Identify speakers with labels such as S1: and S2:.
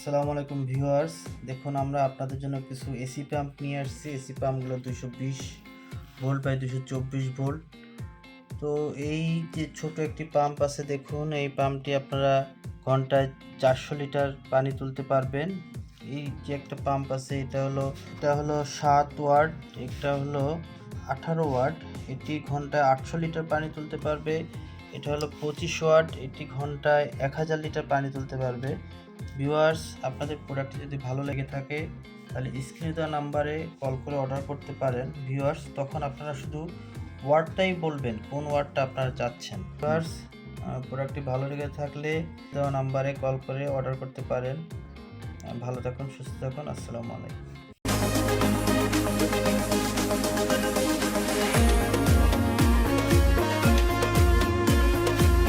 S1: আসসালামু আলাইকুম ভিউয়ার্স। দেখুন, আমরা আপনাদের জন্য কিছু এসি পাম্প নিয়ে আসছি। এসি পাম্পগুলো দুশো বিশ ভোল্ট বাই দুশো চব্বিশ ভোল্ট। তো এই যে ছোট একটি পাম্প আছে, দেখুন, এই পাম্পটি আপনারা ঘন্টায় চারশো লিটার পানি তুলতে পারবেন। এই যে একটা পাম্প আছে, এটা হলো এটা হলো সাত ওয়াট, এটা হলো আঠারো ওয়াট। এটি ঘন্টায় আটশো লিটার পানি তুলতে পারবে। এটা হলো পঁচিশ ওয়াট, এটি ঘন্টায় এক হাজার লিটার পানি তুলতে পারবে। ভিউয়ার্স আপনাদের প্রোডাক্টটি যদি ভালো লেগে থাকে, তাহলে স্ক্রিনে দেওয়া নাম্বারে কল করে অর্ডার করতে পারেন। ভিউয়ার্স তখন আপনারা শুধু ওয়ার্ডটাই বলবেন, কোন ওয়ার্ডটা আপনারা চাচ্ছেন। ভিউয়ার্স প্রোডাক্টটি ভালো লেগে থাকলে দেওয়া নাম্বারে কল করে অর্ডার করতে পারেন। ভালো থাকুন, সুস্থ থাকুন, আসসালামু আলাইকুম।